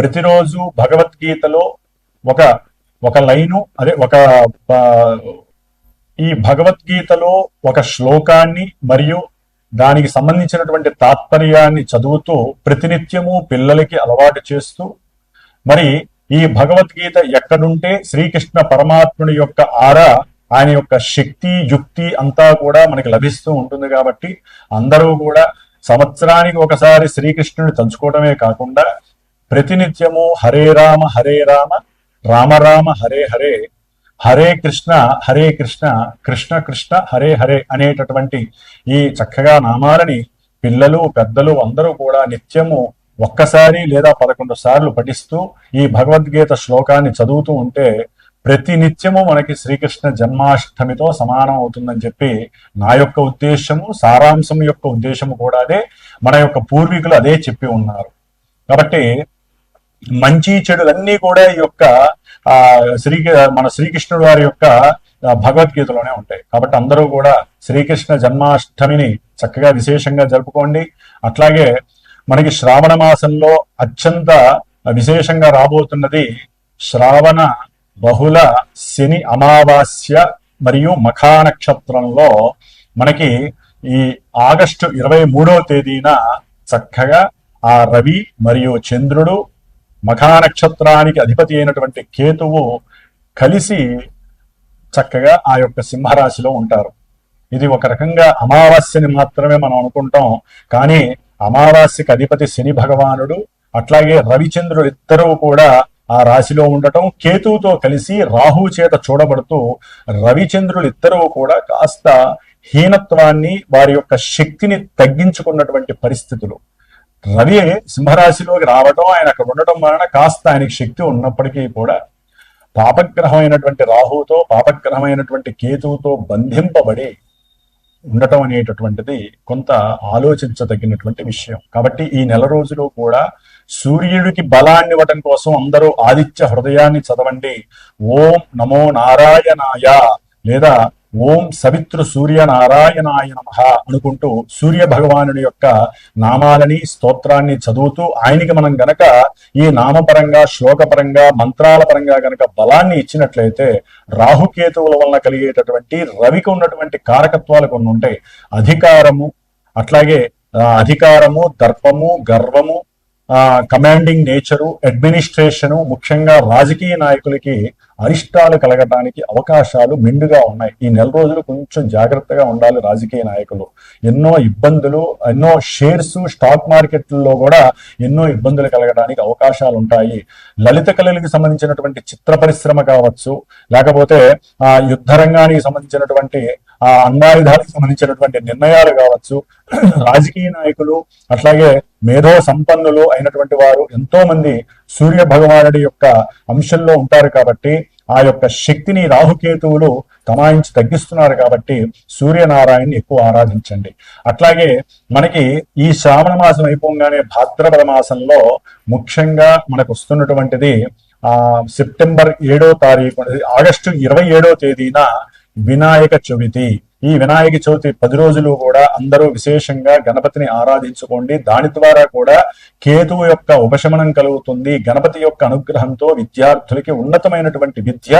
ప్రతిరోజు భగవద్గీతలో ఒక ఒక లైను అదే ఒక ఈ భగవద్గీతలో ఒక శ్లోకాన్ని మరియు దానికి సంబంధించినటువంటి తాత్పర్యాన్ని చదువుతూ ప్రతినిత్యము పిల్లలకి అలవాటు చేస్తూ మరి ఈ భగవద్గీత ఎక్కడుంటే శ్రీకృష్ణ పరమాత్ముని యొక్క ఆరా ఆయన యొక్క శక్తి యుక్తి అంతా కూడా మనకి లభిస్తూ ఉంటుంది కాబట్టి అందరూ కూడా సంవత్సరానికి ఒకసారి శ్రీకృష్ణుని తలుచుకోవడమే కాకుండా ప్రతినిత్యము హరే రామ హరే రామ రామ రామ హరే హరే హరే కృష్ణ హరే కృష్ణ కృష్ణ కృష్ణ హరే హరే అనేటటువంటి ఈ చక్కగా నామాలని పిల్లలు పెద్దలు అందరూ కూడా నిత్యము ఒక్కసారి లేదా పదకొండు సార్లు పఠిస్తూ ఈ భగవద్గీత శ్లోకాన్ని చదువుతూ ఉంటే ప్రతి నిత్యము మనకి శ్రీకృష్ణ జన్మాష్టమితో సమానం అవుతుందని చెప్పి నా యొక్క ఉద్దేశము సారాంశం యొక్క ఉద్దేశము కూడా అదే. మన యొక్క పూర్వీకులు అదే చెప్పి ఉన్నారు. కాబట్టి మంచి చెడులన్నీ కూడా ఈ యొక్క ఆ శ్రీ మన శ్రీకృష్ణుడు వారి యొక్క భగవద్గీతలోనే ఉంటాయి. కాబట్టి అందరూ కూడా శ్రీకృష్ణ జన్మాష్టమిని చక్కగా విశేషంగా జరుపుకోండి. అట్లాగే మనకి శ్రావణ మాసంలో అత్యంత విశేషంగా రాబోతున్నది శ్రావణ బహుళ శని అమావాస్య మరియు మఖా నక్షత్రంలో మనకి ఈ ఆగస్టు ఇరవై మూడవ తేదీన చక్కగా ఆ రవి మరియు చంద్రుడు మఖా నక్షత్రానికి అధిపతి అయినటువంటి కేతువు కలిసి చక్కగా ఆ యొక్క సింహరాశిలో ఉంటారు. ఇది ఒక రకంగా అమావాస్యని మాత్రమే మనం అనుకుంటాం. కానీ అమావాస్యకి అధిపతి శని భగవానుడు అట్లాగే రవిచంద్రుడు ఇద్దరూ కూడా ఆ రాశిలో ఉండటం కేతువుతో కలిసి రాహు చేత చూడబడుతూ రవిచంద్రులు ఇద్దరూ కూడా కాస్త హీనత్వాన్ని వారి యొక్క శక్తిని తగ్గించుకున్నటువంటి పరిస్థితులు. రవి సింహరాశిలోకి రావడం ఆయన అక్కడ ఉండటం వలన కాస్త ఆయనకి శక్తి ఉన్నప్పటికీ కూడా పాపగ్రహమైనటువంటి రాహుతో పాపగ్రహమైనటువంటి కేతువుతో బంధింపబడి ఉండటం అనేటటువంటిది కొంత ఆలోచించదగినటువంటి విషయం. కాబట్టి ఈ నెల రోజులు కూడా సూర్యుడికి బలాన్ని ఇవ్వటం కోసం అందరూ ఆదిత్య హృదయాన్ని చదవండి. ఓం నమో నారాయణాయ లేదా ఓం సవిత్రు సూర్య నారాయణాయ నమ అనుకుంటూ సూర్య భగవానుడి యొక్క నామాలని స్తోత్రాన్ని చదువుతూ ఆయనకి మనం గనక ఈ నామపరంగా శ్లోకపరంగా మంత్రాల పరంగా గనక బలాన్ని ఇచ్చినట్లయితే రాహుకేతువుల వలన కలిగేటటువంటి రవికి ఉన్నటువంటి కారకత్వాలు కొన్ని ఉంటాయి. అధికారము అట్లాగే అధికారము దర్పము గర్వము కమాండింగ్ నేచరు అడ్మినిస్ట్రేషను ముఖ్యంగా రాజకీయ నాయకులకి అరిష్టాలు కలగడానికి అవకాశాలు మెండుగా ఉన్నాయి. ఈ నెల రోజులు కొంచెం జాగ్రత్తగా ఉండాలి రాజకీయ నాయకులు. ఎన్నో ఇబ్బందులు ఎన్నో షేర్స్ స్టాక్ మార్కెట్లలో కూడా ఎన్నో ఇబ్బందులు కలగడానికి అవకాశాలు ఉంటాయి. లలిత కళలకు సంబంధించినటువంటి చిత్ర పరిశ్రమ కావచ్చు లేకపోతే ఆ యుద్ధ రంగానికి సంబంధించినటువంటి ఆ అంగాయుధాలకు సంబంధించినటువంటి నిర్ణయాలు కావచ్చు. రాజకీయ నాయకులు అట్లాగే మేధో సంపన్నులు అయినటువంటి వారు ఎంతో మంది సూర్య భగవానుడి యొక్క అంశంలో ఉంటారు కాబట్టి ఆ యొక్క శక్తిని రాహుకేతువులు తమాయించి తగ్గిస్తున్నారు కాబట్టి సూర్యనారాయణని ఎక్కువ ఆరాధించండి. అట్లాగే మనకి ఈ శ్రావణ మాసం అయిపోగానే భాద్రపద మాసంలో ముఖ్యంగా మనకు వస్తున్నటువంటిది ఆ సెప్టెంబర్ ఏడో తారీఖు ఆగస్టు ఇరవై ఏడో తేదీన వినాయక చవితి. ఈ వినాయక చవితి పది రోజులు కూడా అందరూ విశేషంగా గణపతిని ఆరాధించుకోండి. దాని ద్వారా కూడా కేతువు యొక్క ఉపశమనం కలుగుతుంది. గణపతి యొక్క అనుగ్రహంతో విద్యార్థులకి ఉన్నతమైనటువంటి విద్య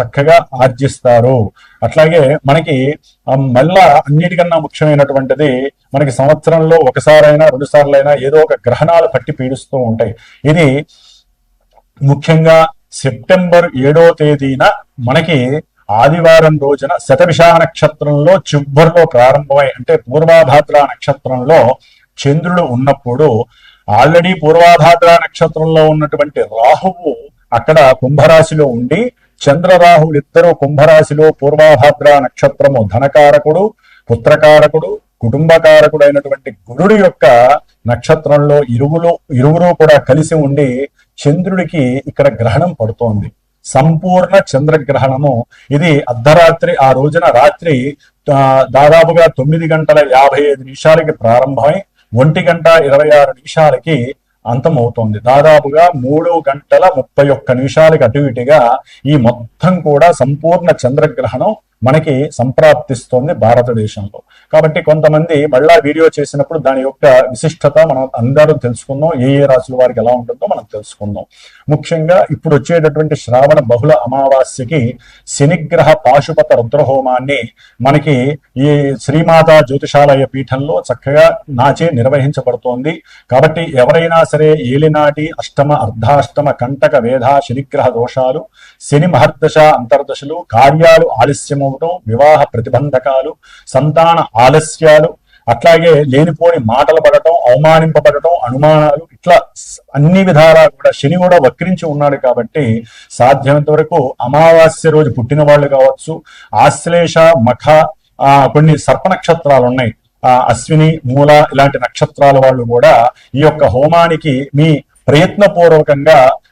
చక్కగా ఆర్జిస్తారు. అట్లాగే మనకి మళ్ళా అన్నిటికన్నా ముఖ్యమైనటువంటిది మనకి సంవత్సరంలో ఒకసారైనా రెండు సార్లైనా ఏదో ఒక గ్రహణాలు పట్టి పీడిస్తూ ఉంటాయి. ఇది ముఖ్యంగా సెప్టెంబర్ ఏడో తేదీన మనకి ఆదివారం రోజున శతభిషా నక్షత్రంలో చివరిలో ప్రారంభమై అంటే పూర్వాభాద్ర నక్షత్రంలో చంద్రుడు ఉన్నప్పుడు ఆల్రెడీ పూర్వాభాద్ర నక్షత్రంలో ఉన్నటువంటి రాహువు అక్కడ కుంభరాశిలో ఉండి చంద్రరాహువులు ఇద్దరు కుంభరాశిలో పూర్వాభాద్ర నక్షత్రము ధనకారకుడు పుత్రకారకుడు కుటుంబకారకుడు అయినటువంటి గురుడు యొక్క నక్షత్రంలో ఇరువులు ఇరువురు కూడా కలిసి ఉండి చంద్రుడికి ఇక్కడ గ్రహణం పడుతోంది. సంపూర్ణ చంద్రగ్రహణము. ఇది అర్ధరాత్రి ఆ రోజున రాత్రి దాదాపుగా తొమ్మిది గంటల యాభై ఐదు నిమిషాలకి ప్రారంభమై ఒంటి గంట ఇరవై ఆరు నిమిషాలకి అంతమవుతోంది. దాదాపుగా మూడు గంటల ముప్పై ఒక్క నిమిషాలకి అటు ఇటుగా ఈ మొత్తం కూడా సంపూర్ణ చంద్రగ్రహణం మనకి సంప్రాప్తిస్తోంది భారతదేశంలో. కాబట్టి కొంతమంది మళ్ళా వీడియో చేసినప్పుడు దాని యొక్క విశిష్టత మనం అందరూ తెలుసుకుందాం ఏ ఏ రాశుల వారికి ఎలా ఉంటుందో మనం తెలుసుకుందాం. ముఖ్యంగా ఇప్పుడు వచ్చేటటువంటి శ్రావణ బహుళ అమావాస్యకి శనిగ్రహ పాశుపత రుద్రహోమాన్ని మనకి ఈ శ్రీమాత జ్యోతిషాలయ పీఠంలో చక్కగా నాచే నిర్వహించబడుతోంది. కాబట్టి ఎవరైనా సరే ఏలినాటి అష్టమ అర్ధాష్టమ కంటక వేధ శనిగ్రహ దోషాలు శని మహర్దశ అంతర్దశలు కార్యాలు ఆలస్యము ఆలస్యమవటం వివాహ ప్రతిబంధకాలు సంతాన ఆలస్యాలు అట్లాగే లేనిపోని మాటలు పడటం అవమానింపబడటం అనుమానాలు ఇట్లా అన్ని విధాలా కూడా శని కూడా వక్రించి ఉన్నాడు కాబట్టి సాధ్యమైనంత వరకు అమావాస్య రోజు పుట్టిన వాళ్ళు కావచ్చు ఆశ్లేష మఖ ఆ కొన్ని సర్ప నక్షత్రాలు ఉన్నాయి. ఆ అశ్విని మూల ఇలాంటి నక్షత్రాల వాళ్ళు కూడా ఈ యొక్క హోమానికి మీ ప్రయత్నపూర్వకంగా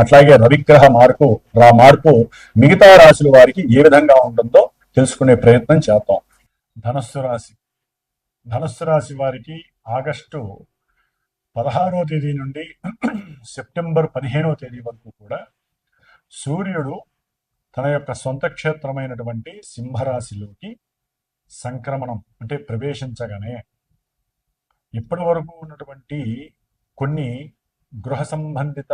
అట్లాగే రవిగ్రహ మార్పు రా మార్పు మిగతా రాశుల వారికి ఏ విధంగా ఉంటుందో తెలుసుకునే ప్రయత్నం చేద్దాం. ధనస్సు రాశి. ధనస్సు రాశి వారికి ఆగస్టు పదహారవ తేదీ నుండి సెప్టెంబర్ పదిహేనవ తేదీ వరకు కూడా సూర్యుడు తన యొక్క సొంత క్షేత్రమైనటువంటి సింహరాశిలోకి సంక్రమణం అంటే ప్రవేశించగానే ఇప్పటి వరకు ఉన్నటువంటి కొన్ని గృహ సంబంధిత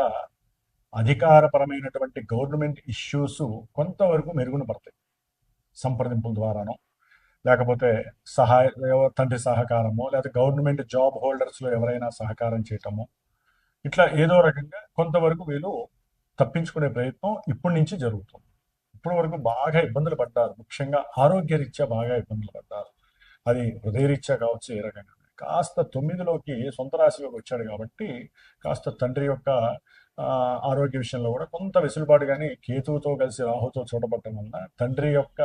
అధికారపరమైనటువంటి గవర్నమెంట్ ఇష్యూస్ కొంతవరకు మెరుగున పడతాయి సంప్రదింపుల ద్వారానో లేకపోతే సహాయ తండ్రి సహకారము లేదా గవర్నమెంట్ జాబ్ హోల్డర్స్లో ఎవరైనా సహకారం చేయటము ఇట్లా ఏదో రకంగా కొంతవరకు వీళ్ళు తప్పించుకునే ప్రయత్నం ఇప్పటి నుంచి జరుగుతుంది. ఇప్పటి వరకు బాగా ఇబ్బందులు పడ్డారు. ముఖ్యంగా ఆరోగ్య రీత్యా బాగా ఇబ్బందులు పడ్డారు. అది హృదయరీత్యా కావచ్చు ఏ రకంగా కాస్త తొమ్మిదిలోకి సొంత రాశిలోకి వచ్చాడు కాబట్టి కాస్త తండ్రి యొక్క ఆరోగ్య విషయంలో కూడా కొంత వెసులుబాటు కానీ కేతువుతో కలిసి రాహుతో చూడబట్టడం వల్ల తండ్రి యొక్క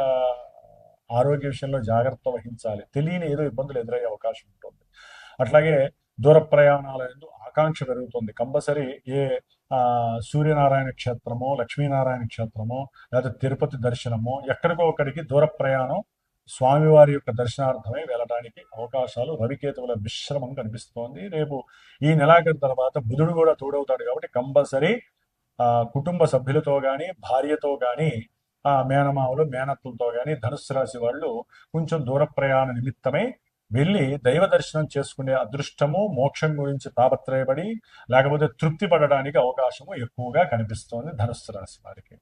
ఆరోగ్య విషయంలో జాగ్రత్త వహించాలి. తెలియని ఏదో ఇబ్బందులు ఎదురయ్యే అవకాశం ఉంటుంది. అట్లాగే దూర ప్రయాణాల ఎందు ఆకాంక్ష పెరుగుతుంది. కంపల్సరీ ఏ సూర్యనారాయణ క్షేత్రమో లక్ష్మీనారాయణ క్షేత్రమో లేదా తిరుపతి దర్శనమో ఎక్కడికో ఒకరికి దూర ప్రయాణం స్వామివారి యొక్క దర్శనార్థమై వెళ్ళడానికి అవకాశాలు. రవికేతువుల మిశ్రమం కనిపిస్తోంది. రేపు ఈ నెలాఖరు తర్వాత బుధుడు కూడా తోడవుతాడు కాబట్టి కంపల్సరీ కుటుంబ సభ్యులతో కానీ భార్యతో కానీ ఆ మేనమావులు మేనత్తులతో కానీ ధనుసు రాశి వాళ్ళు కొంచెం దూర ప్రయాణ నిమిత్తమై వెళ్ళి దైవ దర్శనం చేసుకునే అదృష్టము మోక్షం గురించి తాపత్రయపడి లేకపోతే తృప్తి పడడానికి అవకాశము ఎక్కువగా కనిపిస్తోంది ధనుసు రాశి వారికి.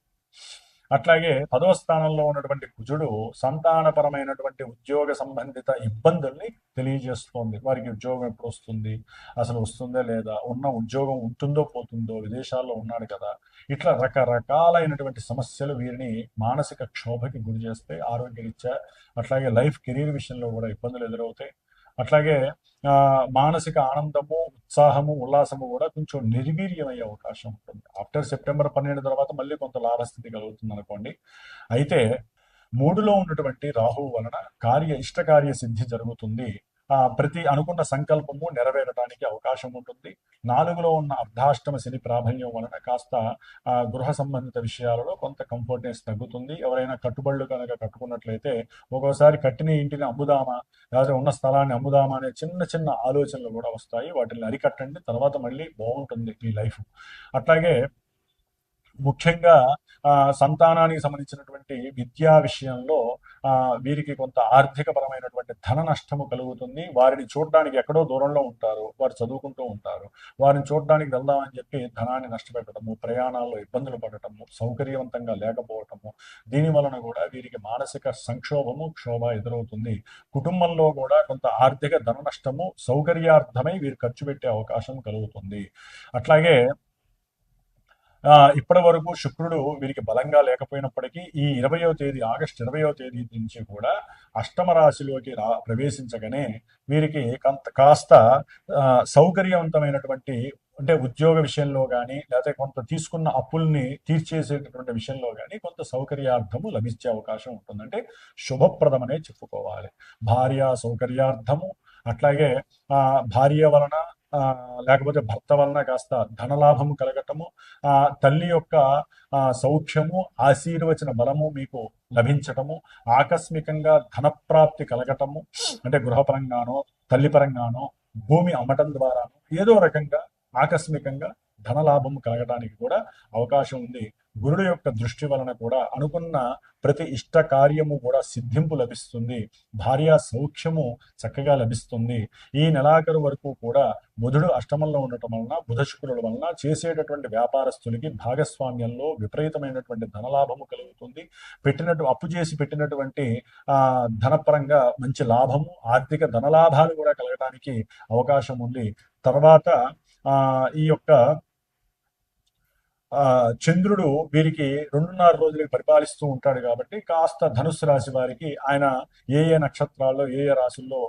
అట్లాగే పదవ స్థానంలో ఉన్నటువంటి కుజుడు సంతానపరమైనటువంటి ఉద్యోగ సంబంధిత ఇబ్బందుల్ని తెలియజేస్తోంది. వారికి ఉద్యోగం ఎప్పుడు వస్తుంది? అసలు వస్తుందా లేదా? ఉన్న ఉద్యోగం ఉంటుందో పోతుందో? విదేశాల్లో ఉన్నాడు కదా. ఇట్లా రకరకాలైనటువంటి సమస్యలు వీరిని మానసిక క్షోభకి గురి చేస్తే ఆరోగ్యరీత్యా అట్లాగే లైఫ్ కెరీర్ విషయంలో కూడా ఇబ్బందులు ఎదురవుతాయి. అట్లాగే మానసిక ఆనందము ఉత్సాహము ఉల్లాసము కూడా కొంచెం నిర్వీర్యమయ్యే అవకాశం ఉంటుంది. ఆఫ్టర్ సెప్టెంబర్ పన్నెండు తర్వాత మళ్ళీ కొంత లాభస్థితి కలుగుతుంది అనుకోండి. అయితే మూడులో ఉన్నటువంటి రాహువు వలన కార్య ఇష్ట కార్య సిద్ధి జరుగుతుంది. ప్రతి అనుకున్న సంకల్పము నెరవేరడానికి అవకాశం ఉంటుంది. నాలుగులో ఉన్న అర్ధాష్టమ శని ప్రాబల్యం వలన కాస్త గృహ సంబంధిత విషయాలలో కొంత కంఫర్ట్నెస్ తగ్గుతుంది. ఎవరైనా కట్టుబడులు కనుక కట్టుకున్నట్లయితే ఒక్కోసారి కట్టిన ఇంటిని అమ్ముదామా లేదా ఉన్న స్థలాన్ని అమ్ముదామా అనే చిన్న చిన్న ఆలోచనలు కూడా వస్తాయి. వాటిని అరికట్టండి. తర్వాత మళ్ళీ బాగుంటుంది మీ లైఫ్. అట్లాగే ముఖ్యంగా సంతానానికి సంబంధించినటువంటి విద్యా విషయంలో వీరికి కొంత ఆర్థిక పరమైనటువంటి ధన నష్టము కలుగుతుంది. వారిని చూడడానికి ఎక్కడో దూరంలో ఉంటారు. వారు చదువుకుంటూ ఉంటారు. వారిని చూడడానికి వెళ్దామని చెప్పి ధనాన్ని నష్టపెట్టడము ప్రయాణాల్లో ఇబ్బందులు పడటము సౌకర్యవంతంగా లేకపోవటము దీని వలన కూడా వీరికి మానసిక సంక్షోభము క్షోభ ఎదురవుతుంది. కుటుంబంలో కూడా కొంత ఆర్థిక ధన నష్టము సౌకర్యార్థమై వీరు ఖర్చు పెట్టే అవకాశం కలుగుతుంది. అట్లాగే ఇప్పటి వరకు శుక్రుడు వీరికి బలంగా లేకపోయినప్పటికీ ఈ ఇరవయో తేదీ ఆగస్టు ఇరవయో తేదీ నుంచి కూడా అష్టమ రాశిలోకి రా ప్రవేశించగానే వీరికి కొంత కాస్త సౌకర్యవంతమైనటువంటి అంటే ఉద్యోగ విషయంలో కానీ లేకపోతే కొంత తీసుకున్న అప్పుల్ని తీర్చేసేటటువంటి విషయంలో కానీ కొంత సౌకర్యార్థము లభించే అవకాశం ఉంటుందంటే శుభప్రదమనే చెప్పుకోవాలి. భార్య సౌకర్యార్థము అట్లాగే భార్య వలన లేకపోతే భర్త వలన కాస్త ధనలాభము కలగటము ఆ తల్లి యొక్క సౌఖ్యము ఆశీర్వచన బలము మీకు లభించటము ఆకస్మికంగా ధనప్రాప్తి కలగటము అంటే గృహపరంగానో తల్లి పరంగానో భూమి అమ్మటం ద్వారానో ఏదో రకంగా ఆకస్మికంగా ధనలాభము కలగడానికి కూడా అవకాశం ఉంది. గురుడు యొక్క దృష్టి వలన కూడా అనుకున్న ప్రతి ఇష్ట కార్యము కూడా సిద్ధింపు లభిస్తుంది. భార్య సౌఖ్యము చక్కగా లభిస్తుంది. ఈ నెలాఖరు వరకు కూడా బుధుడు అష్టమంలో ఉండటం వలన బుధ శుక్రుల వలన చేసేటటువంటి వ్యాపారస్తులకి భాగస్వామ్యంలో విపరీతమైనటువంటి ధనలాభము కలుగుతుంది. పెట్టినట్టు అప్పు చేసి పెట్టినటువంటి ఆ ధనపరంగా మంచి లాభము ఆర్థిక ధనలాభాలు కూడా కలగడానికి అవకాశం ఉంది. తర్వాత ఆ ఈ యొక్క చంద్రుడు వీరికి రెండున్నర రోజులకి పరిపాలిస్తూ ఉంటాడు కాబట్టి కాస్త ధనుస్సు రాశి వారికి ఆయన ఏ ఏ నక్షత్రాల్లో ఏ ఏ రాశుల్లో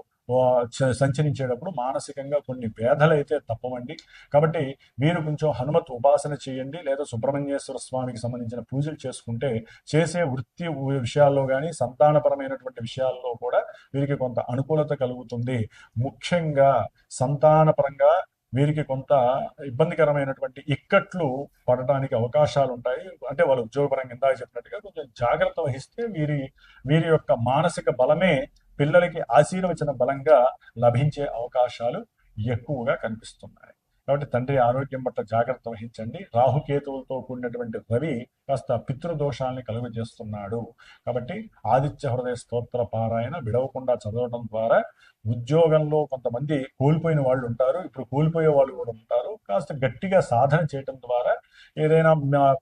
సంచరించేటప్పుడు మానసికంగా కొన్ని వేధలు అయితే తప్పవండి. కాబట్టి మీరు కొంచెం హనుమత్ ఉపాసన చేయండి లేదా సుబ్రహ్మణ్యేశ్వర స్వామికి సంబంధించిన పూజలు చేసుకుంటే చేసే వృత్తి విషయాల్లో కానీ సంతానపరమైనటువంటి విషయాల్లో కూడా వీరికి కొంత అనుకూలత కలుగుతుంది. ముఖ్యంగా సంతానపరంగా వీరికి కొంత ఇబ్బందికరమైనటువంటి ఇక్కట్లు పడటానికి అవకాశాలు ఉంటాయి అంటే వాళ్ళు ఉద్యోగపరంగా ఇందాక చెప్పినట్టుగా కొంచెం జాగ్రత్త వహిస్తే వీరి వీరి యొక్క మానసిక బలమే పిల్లలకి ఆశీర్వచన బలంగా లభించే అవకాశాలు ఎక్కువగా కనిపిస్తున్నాయి. కాబట్టి తండ్రి ఆరోగ్యం పట్ల జాగ్రత్త వహించండి. రాహుకేతువులతో కూడినటువంటి రవి కాస్త పితృదోషాలని కలుగజేస్తున్నాడు. కాబట్టి ఆదిత్య హృదయ స్తోత్ర పారాయణ విడవకుండా చదవడం ద్వారా ఉద్యోగంలో కొంతమంది కోల్పోయిన వాళ్ళు ఉంటారు. ఇప్పుడు కోల్పోయే వాళ్ళు కూడా ఉంటారు. కాస్త గట్టిగా సాధన చేయడం ద్వారా ఏదైనా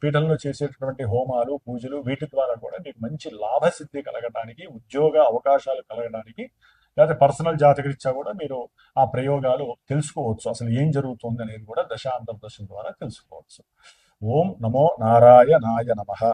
పీఠంలో చేసేటటువంటి హోమాలు పూజలు వీటి ద్వారా కూడా మీకు మంచి లాభసిద్ధి కలగడానికి ఉద్యోగ అవకాశాలు కలగడానికి లేకపోతే పర్సనల్ జాతకరీత్యా కూడా మీరు ఆ ప్రయోగాలు తెలుసుకోవచ్చు. అసలు ఏం జరుగుతుంది అనేది కూడా దశాంతర్దశ ద్వారా తెలుసుకోవచ్చు. ఓం నమో నారాయణాయ నమః.